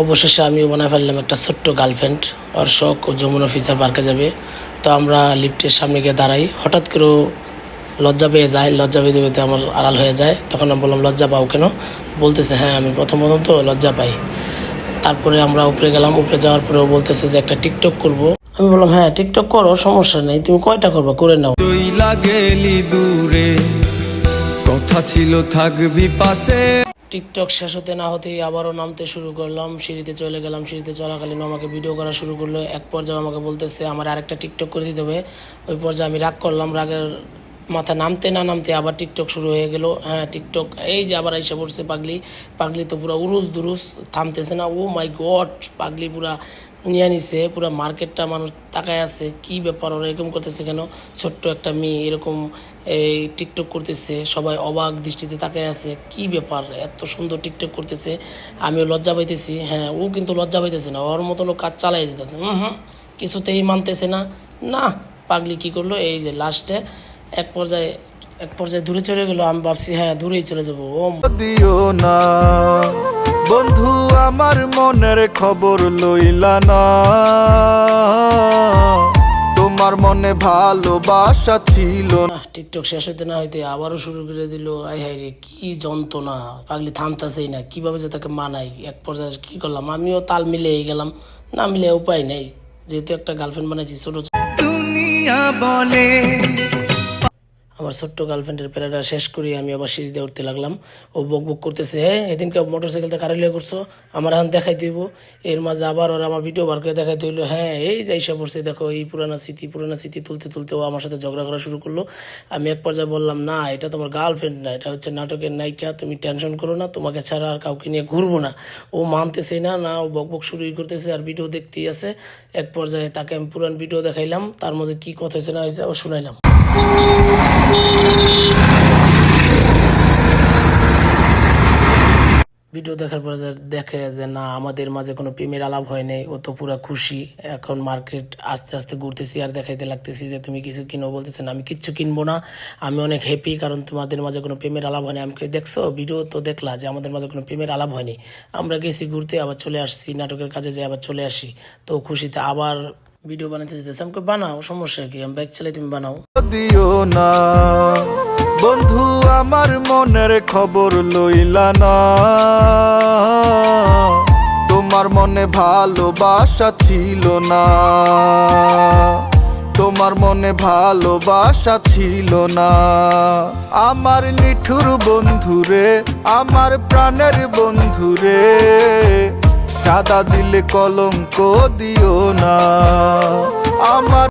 অবশেষে আমিও বানায় ফেললাম একটা ছোট্ট গার্লফ্রেন্ড। ওর শখ ও যমুনা ফিচার পার্কে যাবে। তো আমরা লিফটের সামনে গিয়ে দাঁড়াই। হঠাৎ করে লজ্জা পেয়ে যায়। লজ্জা পেতে পেতে আমার আড়াল হয়ে যায়। তখন আমি বললাম, লজ্জা পাও কেন? বলতেছে হ্যাঁ আমি প্রথম প্রথম তো লজ্জা পাই। তারপরে আমরা উপরে গেলাম। উপরে যাওয়ার পরে ও বলতেছে যে, একটা টিকটক করব। আমি বললাম হ্যাঁ টিকটক করো, সমস্যা নেই। তুমি কয়টা করবে? করে নাও। লাগেলি দূরে। কথা ছিল থাকবি পাশে। টিকটক শেষ হতে না হতেই আবারও নামতে শুরু করলাম। সিঁড়িতে চলে গেলাম, সিঁড়িতে চলাকালীন আমাকে ভিডিও করা শুরু করল। এক পর্যায়ে আমাকে বলতেছে, আমার আরেকটা টিকটক করে দিতে হবে। ওই পর্যায়ে আমি রাগ করলাম। রাগের মাথা নামতে না নামতে আবার টিকটক শুরু হয়ে গেল। হ্যাঁ টিকটক, এই যে আবার এসে পড়ছে পাগলি। পাগলি তো পুরো উরুস দুরুস থামতেছে না। ও মাই গড পাগলি পুরা নিয়ে নিছে, পুরো মার্কেটটা মানুষ তাকায় আছে। কি ব্যাপার, ওরা এরকম করতেছে কেন? ছোট্ট একটা মেয়ে এরকম এই টিকটক করতেছে, সবাই অবাক দৃষ্টিতে তাকায় আছে। কি ব্যাপার, এত সুন্দর টিকটক করতেছে। আমিও লজ্জা পাইতেছি। হ্যাঁ ও কিন্তু লজ্জা পাইতেছে না। ওর মতন ও কাজ চালাই যেতেছে হুম হুম কিছুতেই মানতেছে না। না, পাগলি কি করল? এই যে লাস্টে এক পর্যায়ে এক পর্যায়ে দূরে চলে গেলো আমি ভাবছি হ্যাঁ দূরেই চলে যাব ও দিও না। বন্ধু আমার মনের খবর লইলা না। তোমার মনে ভালোবাসা ছিল না। টিকটক শেষ হইতে না হইতে আবারও শুরু করে দিল। আই হাই রে কি যন্ত্রণা। পাগলি থামতাছেই না কীভাবে যে তাকে মানাই? এক পর্যায়ে কি করলাম? আমিও তাল মিলে গেলাম। না মিলে উপায় নেই। যেহেতু একটা গার্লফ্রেন্ড বানাইছি ছোট দুনিয়া বলে আমার ছোট্ট গার্লফ্রেন্ডের প্যারাটা শেষ করি আমি আবার সিঁড়িতে উঠতে লাগলাম। ও বক বক করতেছে হ্যাঁ এদিনকে মোটর সাইকেলতে কারে লিয়ে করছ আমার এখন দেখাই দিব। এর মাঝে আবার ওরা আমার ভিডিও বার করে দেখাই দিল হ্যাঁ এই যে এসে পড়ছে, দেখো, এই পুরানা স্মৃতি পুরানা স্মৃতি তুলতে তুলতে ও আমার সাথে ঝগড়া করা শুরু করল। আমি এক পর্যায়ে বললাম, না, এটা তোমার গার্লফ্রেন্ড না, এটা হচ্ছে নাটকের নায়িকা, তুমি টেনশন করো না, তোমাকে ছাড়া আর কাউকে নিয়ে ঘুরবো না। ও মানতেছে না না, ও বক বক শুরুই করতেছে, আর ভিডিও দেখতেই আছে। এক পর্যায়ে তাকে আমি পুরান ভিডিও দেখাইলাম, তার মধ্যে কি কথা হয়েছে না হয়েছে, ও শুনাইলাম। ভিডিও দেখার পরে যে দেখে যে না আমাদের মাঝে কোনো প্রেমের আলাপ হয় নাই ও তো পুরো খুশি। এখন মার্কেট আস্তে আস্তে ঘুরতেছি আর দেখাইতে লাগতেছি যে তুমি কিছু কিনো বলতেছেন আমি কিচ্ছু কিনবো না। আমি অনেক হ্যাপি কারণ তোমাদের মাঝে কোনো প্রেমের আলাপ হয়নি আমি কই, দেখছ ভিডিও তো দেখলা যে আমাদের মাঝে কোনো প্রেমের আলাপ হয়নি আমরা গেছি ঘুরতে আবার চলে আসছি নাটকের কাজে যাই আবার চলে আসি। তো খুশিতে আবার ভিডিও বানাতে যেতেছে। আমাকে বানাও, সমস্যা কি? আমি বাইক চালাই তুমি বানাও। দিও না, বন্ধু, আমার মনের খবর লইলা না। তোমার মনে ভালোবাসা ছিল না। তোমার মনে ভালোবাসা ছিল না। আমার নিঠুর বন্ধুরে আমার প্রাণের বন্ধুরে সাদা দিলে কলঙ্ক দিও না। আমার